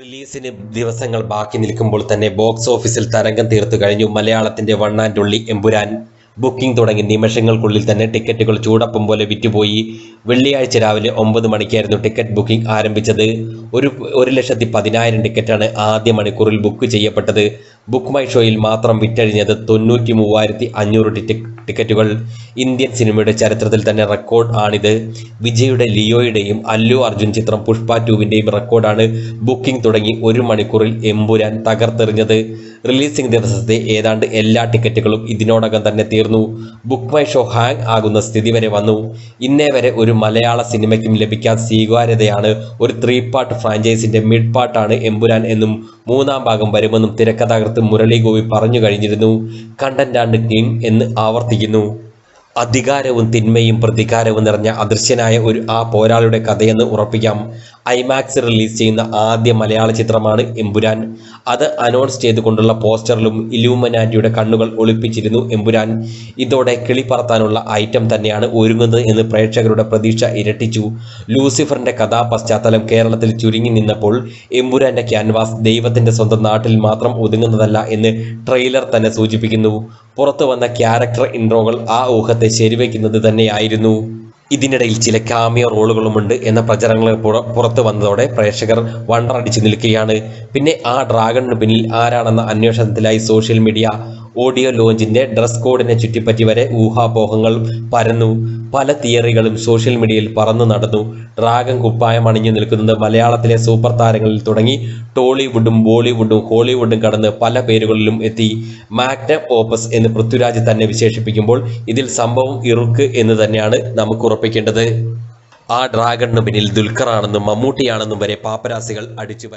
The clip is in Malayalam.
റിലീസിന് ദിവസങ്ങൾ ബാക്കി നിൽക്കുമ്പോൾ തന്നെ ബോക്സ് ഓഫീസിൽ തരംഗം തീർത്തു കഴിഞ്ഞു. മലയാളത്തിന്റെ one and only Empuraan. Booking തുടങ്ങി നിമിഷങ്ങൾക്കുള്ളിൽ തന്നെ ടിക്കറ്റുകൾ ചൂടപ്പം പോലെ വിറ്റുപോയി. വെള്ളിയാഴ്ച രാവിലെ ഒമ്പത് മണിക്കായിരുന്നു ടിക്കറ്റ് ബുക്കിംഗ് ആരംഭിച്ചത്. ഒരു ഒരു ലക്ഷത്തി പതിനായിരം ടിക്കറ്റാണ് ആദ്യ മണിക്കൂറിൽ ബുക്ക് ചെയ്യപ്പെട്ടത്. ബുക്ക് മൈ ഷോയിൽ മാത്രം വിറ്റഴിഞ്ഞത് തൊണ്ണൂറ്റി മൂവായിരത്തി അഞ്ഞൂറ് ടിക്കറ്റുകൾ. ഇന്ത്യൻ സിനിമയുടെ ചരിത്രത്തിൽ തന്നെ റെക്കോർഡ് ആണിത്. വിജയുടെ ലിയോയുടെയും അല്ലു അർജുൻ ചിത്രം പുഷ്പ ടൂവിന്റെയും റെക്കോർഡാണ് ബുക്കിംഗ് തുടങ്ങി ഒരു മണിക്കൂറിൽ എമ്പുരാൻ തകർത്തെറിഞ്ഞത്. റിലീസിംഗ് ദിവസത്തെ ഏതാണ്ട് എല്ലാ ടിക്കറ്റുകളും ഇതിനോടകം തന്നെ തീർന്നു. ബുക്ക് മൈ ഷോ ഹാങ് ആകുന്ന സ്ഥിതി വരെ വന്നു. ഇന്നേ വരെ ഒരു മലയാള സിനിമയ്ക്കും ലഭിക്കാത്ത സ്വീകാര്യതയാണ് ഒരു ത്രീ പാർട്ട് ഫ്രാഞ്ചൈസിന്റെ മിഡ് പാർട്ടാണ് എമ്പുരാൻ എന്നും മൂന്നാം ഭാഗം വരുമെന്നും തിരക്കഥാകൃത്ത് മുരളി ഗോപി പറഞ്ഞു കഴിഞ്ഞിരുന്നു. കണ്ടന്റ് ആൻഡ് കിങ് എന്ന് ആവർത്തിക്കുന്നു. അധികാരവും തിന്മയും പ്രതികാരവും നിറഞ്ഞ അദൃശ്യനായ ഒരു ആ പോരാളിയുടെ കഥയെന്ന് ഉറപ്പിക്കാം. ഐമാക്സ് റിലീസ് ചെയ്യുന്ന ആദ്യ മലയാള ചിത്രമാണ് എമ്പുരാൻ. അത് അനൗൺസ് ചെയ്തുകൊണ്ടുള്ള പോസ്റ്ററിലും ഇലൂമനാറ്റിയുടെ കണ്ണുകൾ ഒളിപ്പിച്ചിരുന്നു എമ്പുരാൻ. ഇതോടെ കിളി പറത്താനുള്ള ഐറ്റം തന്നെയാണ് ഒരുങ്ങുന്നത് എന്ന് പ്രേക്ഷകരുടെ പ്രതീക്ഷ ഇരട്ടിച്ചു. ലൂസിഫറിന്റെ കഥാപശ്ചാത്തലം കേരളത്തിൽ ചുരുങ്ങി നിന്നപ്പോൾ എമ്പുരാന്റെ ക്യാൻവാസ് ദൈവത്തിന്റെ സ്വന്തം നാട്ടിൽ മാത്രം ഒതുങ്ങുന്നതല്ല എന്ന് ട്രെയിലർ തന്നെ സൂചിപ്പിക്കുന്നു. പുറത്തു വന്ന ക്യാരക്ടർ ഇൻട്രോകൾ ആ ഊഹത്തെ ശരിവയ്ക്കുന്നത് തന്നെയായിരുന്നു. ഇതിനിടയിൽ ചില കാമിയ റോളുകളുമുണ്ട് എന്ന പ്രചരണങ്ങൾ പുറത്തു വന്നതോടെ പ്രേക്ഷകർ വണ്ടറടിച്ചു നിൽക്കുകയാണ്. പിന്നെ ആ ഡ്രാഗണിന് പിന്നിൽ ആരാണെന്ന അന്വേഷണത്തിലായി സോഷ്യൽ മീഡിയ ഓഡിയോ ലോഞ്ചിന്റെ ഡ്രസ് കോഡിനെ ചുറ്റിപ്പറ്റി വരെ ഊഹാപോഹങ്ങൾ പരന്നു. പല തിയറികളും സോഷ്യൽ മീഡിയയിൽ പറന്നു നടന്നു. ഡ്രാഗൺ കുപ്പായം അണിഞ്ഞു നിൽക്കുന്നത് മലയാളത്തിലെ സൂപ്പർ താരങ്ങളിൽ തുടങ്ങി ടോളിവുഡും ബോളിവുഡും ഹോളിവുഡും കടന്ന് പല പേരുകളിലും എത്തി. മാഗ്നം ഓപ്പസ് എന്ന് പൃഥ്വിരാജ് തന്നെ വിശേഷിപ്പിക്കുമ്പോൾ ഇതിൽ സംഭവം ഇറുക്ക് എന്ന് തന്നെയാണ് നമുക്ക് ഉറപ്പിക്കേണ്ടത് ആ ഡ്രാഗണിന് പിന്നിൽ ദുൽഖറാണെന്നും മമ്മൂട്ടിയാണെന്നും വരെ പാപ്പരാസികൾ അടിച്ചു